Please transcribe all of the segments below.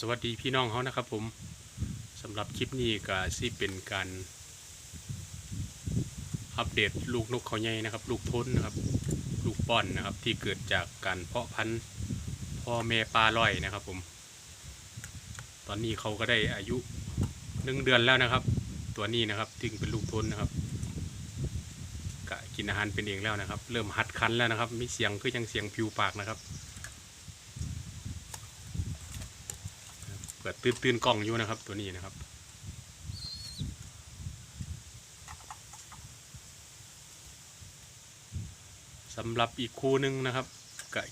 สวัสดีพี่น้องเขานะครับผมสำหรับคลิปนี้ก็สิเป็นการอัปเดตลูกนกเขาใหญ่นะครับ ลูกทนนะครับ ลูกป้อนนะครับที่เกิดจากการเพาะพันธุ์พ่อแม่ปลาลอยนะครับผม ตอนนี้เขาก็ได้อายุหนึ่งเดือนแล้วนะครับ ตัวนี้นะครับถึงเป็นลูกทนนะครับกะกินอาหารเป็นเองแล้วนะครับ เริ่มหัดคันแล้วนะครับ มีเสียงคือยังเสียงผิวปากนะครับ เปิดตื่นตื่นๆกล้องอยู่นะครับ ตัวนี้นะครับสำหรับอีกคู่หนึ่งนะครับกะ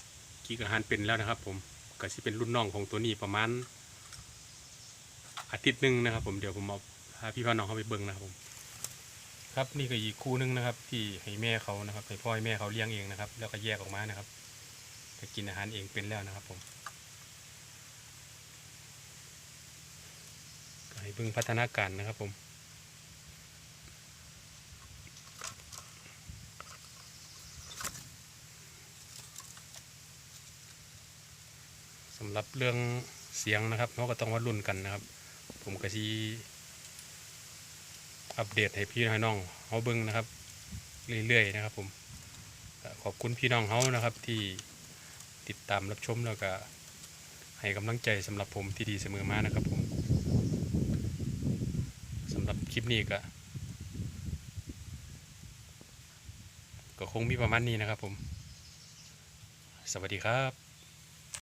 กีกอาหารเป็นแล้วนะครับ ผมก็สิเป็นรุ่นน้องของตัวนี้ประมาณอาทิตย์หนึ่งนะครับ ผมเดี๋ยวผมเอาพาพี่พ่อน้องเข้าไปเบิ่งนะครับผมครับนี่ก็อีกคู่หนึ่งนะครับ ที่ให้แม่เขานะครับให้พ่อให้แม่เขาเลี้ยงเองนะครับ แล้วก็แยกออกมานะครับจะกินอาหารเองเป็นแล้วนะครับผม ก็ให้ เบิ่งพัฒนาการนะครับผมสำหรับเรื่องเสียงนะครับเราก็ต้องวัดรุ่นกันนะครับ ผมก็ชีอัปเดตให้พี่น้องเขาเบิ่งนะครับ เรื่อยๆนะครับผมขอบคุณพี่น้องเขานะครับที่ติดตามรับชมแล้วก็ให้กำลังใจสำหรับผมที่ดีเสมอมานะครับผม สำหรับคลิปนี้ก็ก็คงมีประมาณนี้นะครับผม สวัสดีครับ